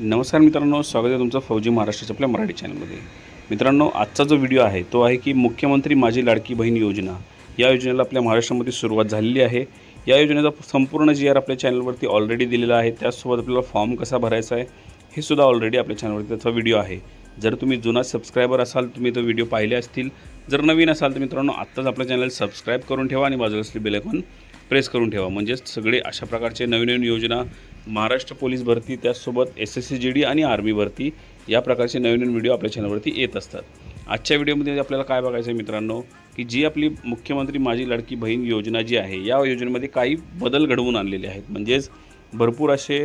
नमस्कार मित्रांनो स्वागत आहे तुमचं फौजी महाराष्ट्राच्या आपल्या मराठी चॅनलमध्ये. मित्रांनो आजचा जो व्हिडिओ आहे तो आहे की मुख्यमंत्री माझी लाडकी बहीण योजना. या योजनेला आपल्या महाराष्ट्रामध्ये सुरुवात झालेली आहे. या योजनेचा संपूर्ण जी आर आपल्या चॅनलवरती ऑलरेडी दिलेला आहे. त्याचसोबत आपल्याला फॉर्म कसा भरायचा आहे हे सुद्धा ऑलरेडी आपल्या चॅनलवरती त्याचा व्हिडिओ आहे. जर तुम्ही जुना सबस्क्रायबर असाल तुम्ही तो व्हिडिओ पाहिले असतील. जर नवीन असाल तर मित्रांनो आत्ताच आपल्या चॅनल सबस्क्राईब करून ठेवा आणि बाजूला असलेली बेल प्रेस करून ठेवा. म्हणजेच सगळे अशा प्रकारचे नवीन नवीन योजना महाराष्ट्र पोलीस भरती त्याचसोबत S S C G D आणि आर्मी भरती या प्रकारचे नवीन नवीन व्हिडिओ आपल्या चॅनलवरती येत असतात. आजच्या व्हिडिओमध्ये आपल्याला काय बघायचं आहे मित्रांनो की जी आपली मुख्यमंत्री माझी लाडकी बहीण योजना जी आहे या योजनेमध्ये काही बदल घडवून आणलेले आहेत. म्हणजेच भरपूर असे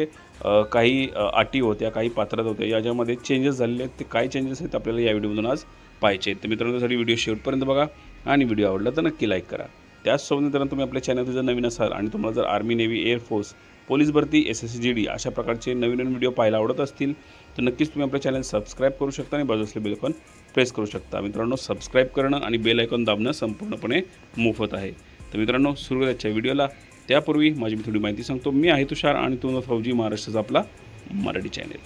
काही अटी होत्या काही पात्रात होत्या याच्यामध्ये चेंजेस झालेले आहेत. ते काय चेंजेस आहेत आपल्याला या व्हिडिओमधून आज पाहिजे आहेत. तर मित्रांनो त्यासाठी व्हिडिओ शेवटपर्यंत बघा आणि व्हिडिओ आवडला तर नक्की लाईक करा. त्याचसोबत मित्रांनो तुम्ही आपल्या चॅनल जर नवीन असाल आणि तुम्हाला जर army navy air force police भरती S S C G D अशा प्रकारचे नवीन नवीन व्हिडिओ पाहायला आवडत असतील तर नक्कीच तुम्ही आपल्या चॅनल सबस्क्राईब करू शकता आणि बाजूसले बेलकॉन प्रेस करू शकता. मित्रांनो सबस्क्राईब करणं आणि बेल आयकॉन दाबणं संपूर्णपणे मोफत आहे. तर मित्रांनो सुरू करायच्या व्हिडिओला त्यापूर्वी माझी मी थोडी माहिती सांगतो. मी आहे तुषार आणि तुम्हाला फौजी महाराष्ट्राचा आपला मराठी चॅनेल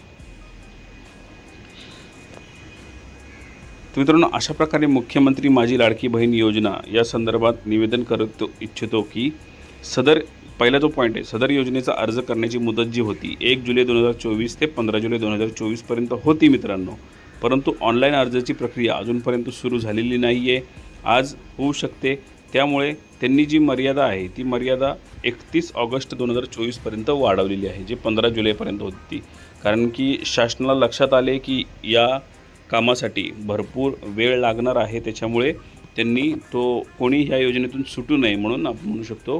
तर मित्रांनो अशा प्रकारे मुख्यमंत्री माझी लाडकी बहीण योजना या संदर्भात निवेदन करत इच्छितो की सदर पहिला जो पॉईंट आहे सदर योजनेचा अर्ज करण्याची मुदत जी होती एक जुलै दोन हजार चोवीस ते पंधरा जुलै दोन हजार चोवीसपर्यंत होती मित्रांनो. परंतु ऑनलाईन अर्जाची प्रक्रिया अजूनपर्यंत सुरू झालेली नाही आहे आज होऊ शकते. त्यामुळे त्यांनी जी मर्यादा आहे ती मर्यादा एकतीस ऑगस्ट दोन हजार चोवीसपर्यंत वाढवलेली आहे जी पंधरा जुलैपर्यंत होती. कारण की शासनाला लक्षात आले की या कामासाठी भरपूर वेळ लागणार आहे. त्याच्यामुळे त्यांनी तो कोणी ह्या योजनेतून सुटू नये म्हणून आपण म्हणू शकतो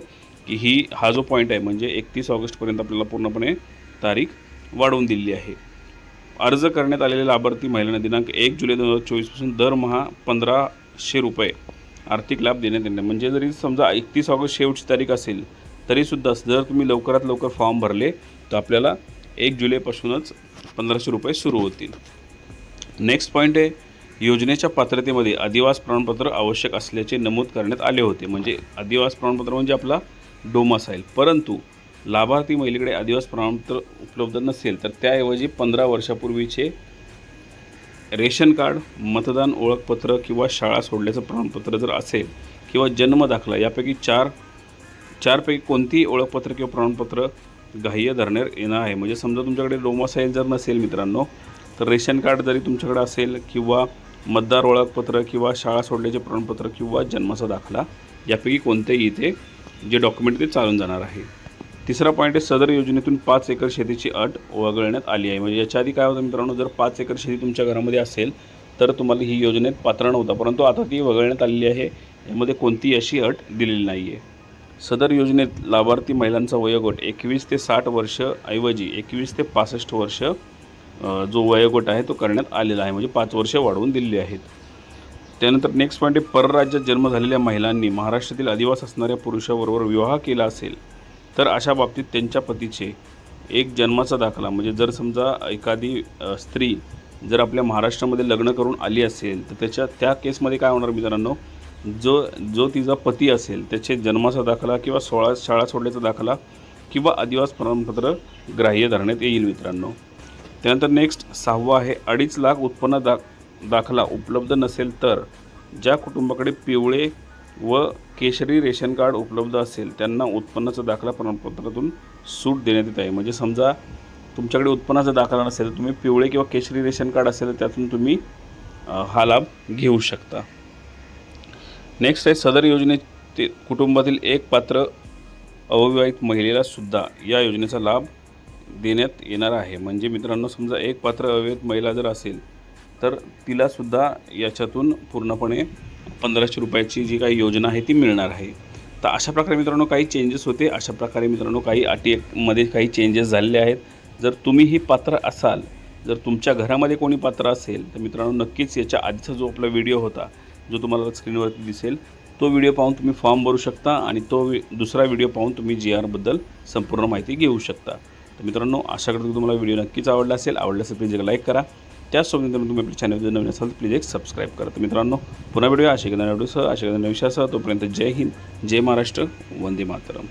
की ही हा जो पॉईंट आहे म्हणजे एकतीस ऑगस्टपर्यंत आपल्याला पूर्णपणे तारीख वाढवून दिलेली आहे. अर्ज करण्यात आलेले लाभार्थी महिलांना दिनांक एक जुलै दोन हजार चोवीसपासून दरमहा पंधराशे रुपये आर्थिक लाभ देण्यात येणार. म्हणजे जरी समजा एकतीस ऑगस्ट शेवटची तारीख असेल तरीसुद्धा जर तुम्ही लवकरात लवकर फॉर्म भरले तर आपल्याला एक जुलैपासूनच पंधराशे रुपये सुरू होतील. नेक्स्ट पॉईंट आहे योजनेच्या पात्रतेमध्ये अधिवास प्रमाणपत्र आवश्यक असल्याचे नमूद करण्यात आले होते. म्हणजे अधिवास प्रमाणपत्र म्हणजे आपला डोमासाईल परंतु लाभार्थी महिलेकडे आदिवास प्रमाणपत्र उपलब्ध नसेल तर त्याऐवजी पंधरा वर्षापूर्वीचे रेशन कार्ड मतदान ओळखपत्र किंवा शाळा सोडल्याचं प्रमाणपत्र जर असेल किंवा जन्म दाखला यापैकी चार चारपैकी कोणतीही ओळखपत्र किंवा प्रमाणपत्र ग्राह्य धरण्यात येणार आहे. म्हणजे समजा तुमच्याकडे डोमासाईल जर नसेल मित्रांनो तर रेशन कार्ड जरी तुमच्याकडे असेल किंवा मतदार ओळखपत्र किंवा शाळा सोडल्याचे प्रमाणपत्र किंवा जन्माचा दाखला यापैकी कोणतेही इथे जे डॉक्युमेंट ते चालून जाणार आहे. तिसरा पॉईंट आहे सदर योजनेतून पाच एकर शेतीची अट वगळण्यात आली आहे. म्हणजे याच्या आधी काय होतं मित्रांनो जर पाच एकर शेती तुमच्या घरामध्ये असेल तर तुम्हाला ही योजनेत पात्र नव्हता. परंतु आता ती वगळण्यात आलेली आहे. यामध्ये कोणतीही अशी अट दिलेली नाही आहे सदर योजनेत लाभार्थी महिलांचा वयोगट एकवीस ते साठ वर्ष ऐवजी एकवीस ते पासष्ट वर्ष जो वयोगट आहे तो करण्यात आलेला आहे. म्हणजे पाच वर्ष वाढवून दिलेली आहेत. त्यानंतर नेक्स्ट पॉईंट आहे परराज्यात जन्म झालेल्या महिलांनी महाराष्ट्रातील आदिवास असणाऱ्या पुरुषाबरोबर विवाह केला असेल तर अशा बाबतीत त्यांच्या पतीचे एक जन्माचा दाखला म्हणजे जर समजा एखादी स्त्री जर आपल्या महाराष्ट्रामध्ये लग्न करून आली असेल तर त्याच्या त्या केसमध्ये काय होणार मित्रांनो? जो जो तिचा पती असेल त्याचे जन्माचा दाखला किंवा सोळा शाळा सोडल्याचा दाखला किंवा आदिवास प्रमाणपत्र ग्राह्य धरण्यात येईल मित्रांनो. त्यानंतर नेक्स्ट सहावा आहे अडीच लाख उत्पन्न दा दाखला उपलब्ध नसेल तर ज्या कुटुंबाकडे पिवळे व केशरी रेशन कार्ड उपलब्ध असेल त्यांना उत्पन्नाचा दाखला प्रमाणपत्रातून सूट देण्यात येत आहे. म्हणजे समजा तुमच्याकडे उत्पन्नाचा दाखला नसेल तर तुम्ही पिवळे किंवा केशरी रेशन कार्ड असेल तर त्यातून तुम्ही हा लाभ घेऊ शकता. नेक्स्ट आहे सदर योजनेचे कुटुंबातील एक पात्र अविवाहित महिलेला सुद्धा या योजनेचा लाभ देण्यात येणार आहे. म्हणजे मित्रांनो समजा एक पात्र अवैध महिला जर असेल तर तिलासुद्धा याच्यातून पूर्णपणे पंधराशे रुपयाची जी काही योजना आहे ती मिळणार आहे. तर अशा प्रकारे मित्रांनो काही चेंजेस होते. अशा प्रकारे मित्रांनो काही अटीमध्ये काही चेंजेस झालेले आहेत. जर तुम्हीही पात्र असाल जर तुमच्या घरामध्ये कोणी पात्र असेल तर मित्रांनो नक्कीच याच्या आधीचा जो आपला व्हिडिओ होता जो तुम्हाला स्क्रीनवरती दिसेल तो व्हिडिओ पाहून तुम्ही फॉर्म भरू शकता आणि तो वि- दुसरा व्हिडिओ पाहून तुम्ही जी आरबद्दल संपूर्ण माहिती घेऊ शकता. तर मित्रांनो आशा करतो तुम्हाला व्हिडिओ नक्कीच आवडला असेल आवडला असेल प्लीज एक लाईक करा. त्याचसोबत मित्रांनो तुम्ही आपल्या चॅनल जर नवीन असाल तर प्लीज एक सबस्क्राईब करा. तर मित्रांनो पुन्हा भेटूया. अशा एखाद्या व्हिडिओसह अशा एखाद्या विषयासह तोपर्यंत जय हिंद जय महाराष्ट्र वंदे मातरम.